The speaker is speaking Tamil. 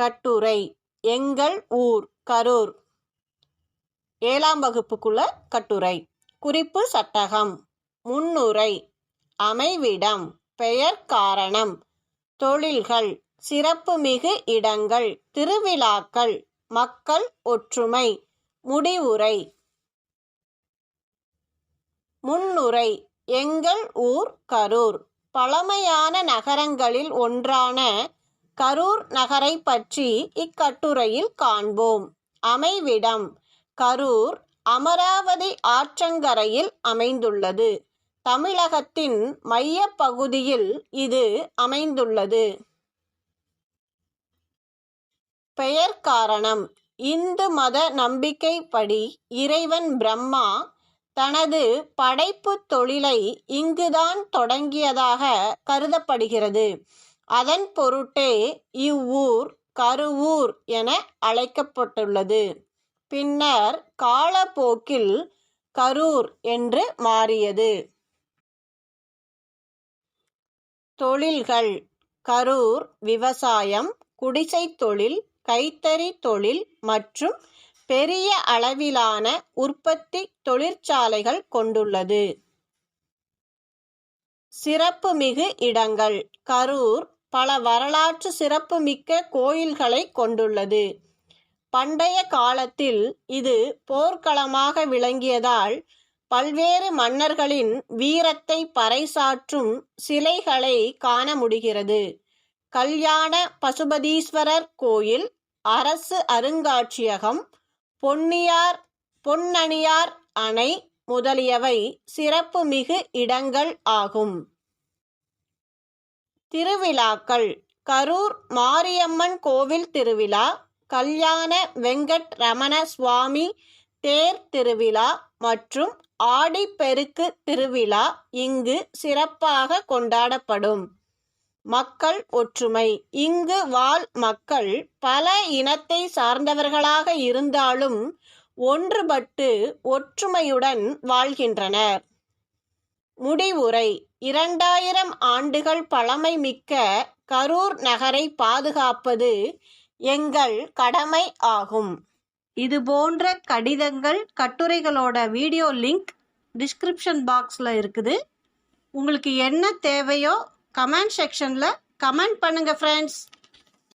கட்டுரை. எங்கள் ஊர் கரூர். ஏழாம் வகுப்புக்குள்ள கட்டுரை. குறிப்பு சட்டகம். முன்னுரை. அமைவிடம். பெயர் காரணம். தொழில்கள். சிறப்புமிகு இடங்கள். திருவிழாக்கள். மக்கள் ஒற்றுமை. முடிவுரை. முன்னுரை. எங்கள் ஊர் கரூர். பழமையான நகரங்களில் ஒன்றான கரூர் நகரை பற்றி இக்கட்டுரையில் காண்போம். அமைவிடம். கரூர் அமராவதி ஆற்றங்கரையில் அமைந்துள்ளது. தமிழகத்தின் மைய பகுதியில் இது அமைந்துள்ளது. பெயர் காரணம். இந்து மத நம்பிக்கைப்படி இறைவன் பிரம்மா தனது படைப்பு தொழிலை இங்குதான் தொடங்கியதாக கருதப்படுகிறது. அதன் பொருட்டே இவ்வூர் கருவூர் என அழைக்கப்பட்டுள்ளது. பின்னர் காலப்போக்கில் கரூர் என்று மாறியது. தொழில்கள். கரூர் விவசாயம் குடிசை தொழில் கைத்தறி தொழில் மற்றும் பெரிய அளவிலான உற்பத்தி தொழிற்சாலைகள் கொண்டுள்ளது. சிறப்புமிகு இடங்கள். கரூர் பல வரலாற்று சிறப்புமிக்க கோயில்களை கொண்டுள்ளது. பண்டைய காலத்தில் இது போர்க்களமாக விளங்கியதால் பல்வேறு மன்னர்களின் வீரத்தை பறைசாற்றும் சிலைகளை காண முடிகிறது. கல்யாண பசுபதீஸ்வரர் கோயில் அரசு அருங்காட்சியகம் பொன்னியார் பொன்னணியார் அணை முதலியவை சிறப்புமிகு இடங்கள் ஆகும். திருவிழாக்கள். கரூர் மாரியம்மன் கோவில் திருவிழா கல்யாண வெங்கட் ரமண சுவாமி தேர் திருவிழா மற்றும் ஆடிப்பெருக்கு திருவிழா இங்கு சிறப்பாக கொண்டாடப்படும். மக்கள் ஒற்றுமை. இங்கு வாழ் மக்கள் பல இனத்தை சார்ந்தவர்களாக இருந்தாலும் ஒன்றுபட்டு ஒற்றுமையுடன் வாழ்கின்றனர். முடிவுரை. இரண்டாயிரம் ஆண்டுகள் பழமை மிக்க கரூர் நகரை பாதுகாப்பது எங்கள் கடமை ஆகும். இது போன்ற கடிதங்கள் கட்டுரைகளோட வீடியோ லிங்க் டிஸ்கிரிப்ஷன் பாக்ஸில் இருக்குது. உங்களுக்கு என்ன தேவையோ கமெண்ட் செக்ஷனில் கமெண்ட் பண்ணுங்கள் ஃப்ரெண்ட்ஸ்